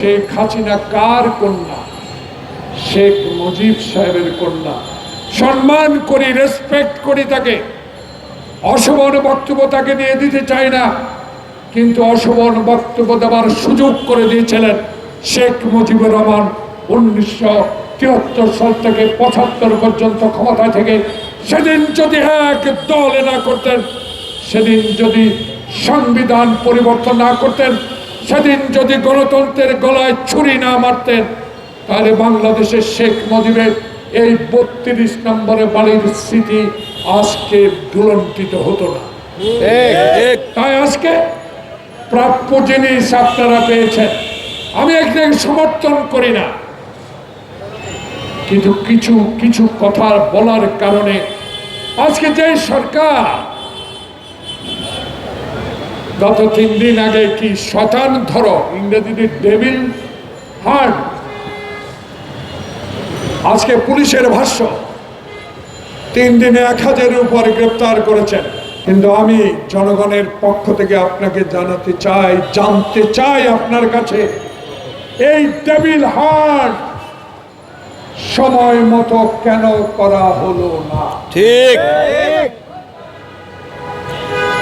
শেখ হাসিনা কার কন্যা? শেখ মুজিব সাহেবের কন্যা। সম্মান করি রেসপেক্ট করি তাকে। অশোভন বক্তব্য তাকে নিয়ে দিতে চাই না, কিন্তু অশোভন বক্তব্য দেওয়ার সুযোগ করে দিয়েছিলেন শেখ মুজিবুর রহমান উনিশশো তিয়াত্তর সাল থেকে পঁচাত্তর পর্যন্ত ক্ষমতা থেকে। সেদিন যদি এক দলে না করতেন, সেদিন যদি সংবিধান পরিবর্তন না করতেন সেদিন যদি গণতন্ত্রের গলায় ছুরি না মারতেন তাহলে বাংলাদেশের শেখ মুজিবের এই বত্রিশ নম্বরে বাড়ির স্মৃতি আজকে দুলন্টিত হতো না। তাই আজকে প্রাপ্য জিনিস আপনারা পেয়েছেন। আমি একদিন সমর্থন করি না। কিন্তু কিছু কিছু কথা বলার কারণে আজকে যে সরকার গত তিন দিন আগে কি শতান ধরো ইংরেজিতে ডেভিল হার্ট আজকে পুলিশের ভাষ্য তিন দিনে এক হাজারের উপর গ্রেপ্তার করেছেন। কিন্তু আমি জনগণের পক্ষ থেকে আপনাকে জানাতে চাই জানতে চাই আপনার কাছে এই টেবিল হার্ট সময় মতো কেন করা হলো না? ঠিক।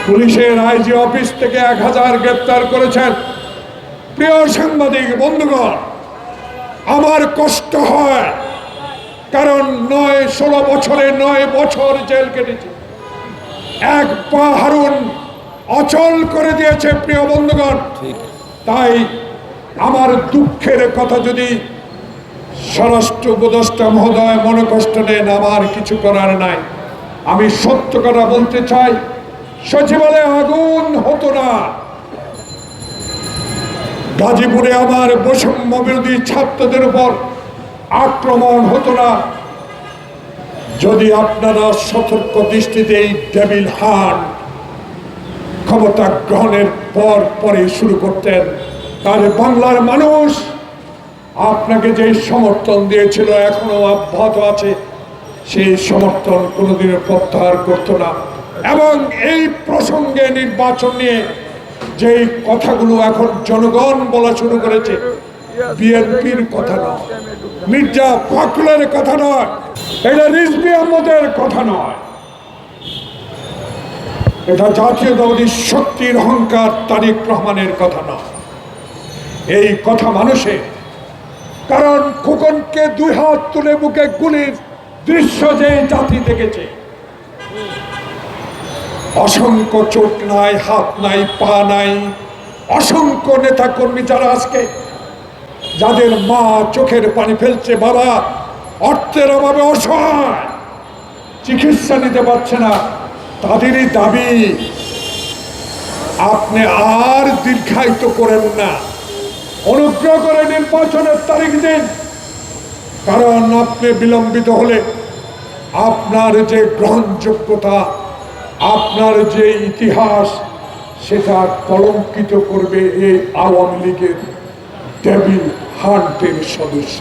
পুলিশের আইজি অফিস থেকে এক হাজার গ্রেপ্তার করেছেন। প্রিয় সাংবাদিক বন্ধুগণ আমার কষ্ট হয় কারণ নয় ষোলো বছরে নয় বছর জেল কেটেছে। এক পা হারুন অচল করে দিয়েছে প্রিয় বন্ধুগণ। তাই আমার দুঃখের কথা যদি স্বরাষ্ট্র উপদেষ্টা মহোদয় মনে কষ্ট নেন আমার কিছু করার নাই। আমি সত্য কথা বলতে চাই সচিবালয়ে আগুন হতো না। গাজীপুরে আমার বৈষম্য বিরোধী ছাত্রদের উপর আক্রমণ হতো না। যদি আপনারা সতর্ক দৃষ্টিতে এই ডেভিল হান ক্ষমতা গ্রহণের পর পরে শুরু করতেন, তাহলে বাংলার মানুষ আপনাকে যে সমর্থন দিয়েছিল এখনও অব্যাহত আছে, সেই সমর্থন কোনোদিনও প্রত্যাহার করতো না। এবং এই প্রসঙ্গে নির্বাচন নিয়ে যেই কথাগুলো এখন জনগণ বলা শুরু করেছে, বিএনপির কথা নয়, মির্জা ফখরুলের কথা নয়, এটা রিজবি আহমদের কথা নয়। এটা জাতীয়তাবাদী শক্তির অহংকার তারিক রহমানের কথা নয়। এই কথা মানুষের কারণ খোকনকে দুই হাত তুলে বুকে গুলির দৃশ্য যে জাতি দেখেছে অসংখ্য চোখ নাই, হাত নাই, পা নাই। অসংখ্য নেতা কর্মী যারা আজকে যাদের মা চোখের পানি ফেলছে, বাবা অর্থের অভাবে অসহায়, চিকিৎসা নিতে পারছে না, তাদেরই দাবি, আপনি আর দীর্ঘায়িত করেন না। অনুগ্রহ করে নির্বাচনের তারিখ দিন, কারণ আপনি বিলম্বিত হলে আপনার যে গ্রহণযোগ্যতা আপনার যে ইতিহাস সেটা কলঙ্কিত করবে এই আওয়ামী লীগের টেবিল হান্টের সদস্য।